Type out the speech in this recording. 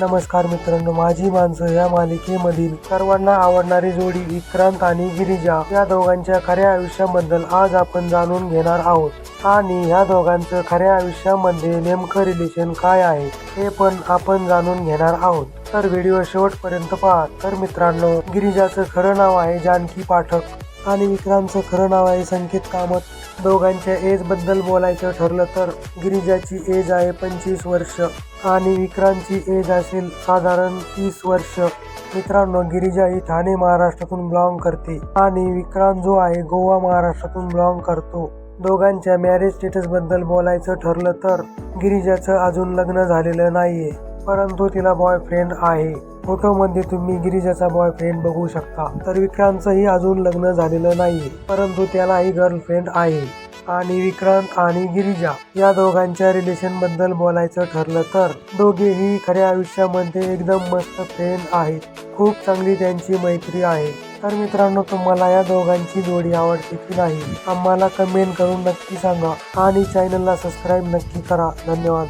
नमस्कार मित्रांनो माझी माणसं या मालिकेमधील सर्वांना आवडणारी जोडी विक्रांत आणि गिरिजा. या दोघांच्या खऱ्या आयुष्याबद्दल आज आपण जाणून घेणार आहोत. आणि ह्या दोघांचं खऱ्या आयुष्यामध्ये नेमकं रिलेशन काय आहे हे पण आपण जाणून घेणार आहोत. तर व्हिडिओ शेवटपर्यंत पहा. तर मित्रांनो गिरिजाचं खरं नाव आहे जानकी पाठक. आणि विक्रांतचं खरं नाव आहे संकेत कामत. दोघांच्या एजबद्दल बोलायचं ठरलं तर गिरिजाची एज आहे पंचवीस वर्ष आणि विक्रांतची एज असेल साधारण तीस वर्ष. मित्रांनो गिरिजा ही ठाणे महाराष्ट्रातून बिलॉंग करते आणि विक्रांत जो आहे गोवा महाराष्ट्रातून बिलॉंग करतो. दोघांच्या मॅरेज स्टेटसबद्दल बोलायचं ठरलं तर गिरिजाचं अजून लग्न झालेलं नाहीये. परंतु तिला बॉयफ्रेंड आहे. फोटोमध्ये तुम्ही गिरिजाचा बॉयफ्रेंड बघू शकता. तर विक्रांतचंही अजून लग्न झालेलं नाहीये. परंतु त्यालाही गर्लफ्रेंड आहे. आणि विक्रांत आणि गिरिजा या दोघांच्या रिलेशनबद्दल बोलायचं ठरलं तर दोघेही खऱ्या आयुष्यामध्ये एकदम मस्त फ्रेंड आहेत. खूप चांगली त्यांची मैत्री आहे. तर मित्रांनो तुम्हाला या दोघांची जोडी आवडते की नाही आम्हाला कमेंट करून नक्की सांगा. आणि चॅनलला सबस्क्राईब नक्की करा. धन्यवाद.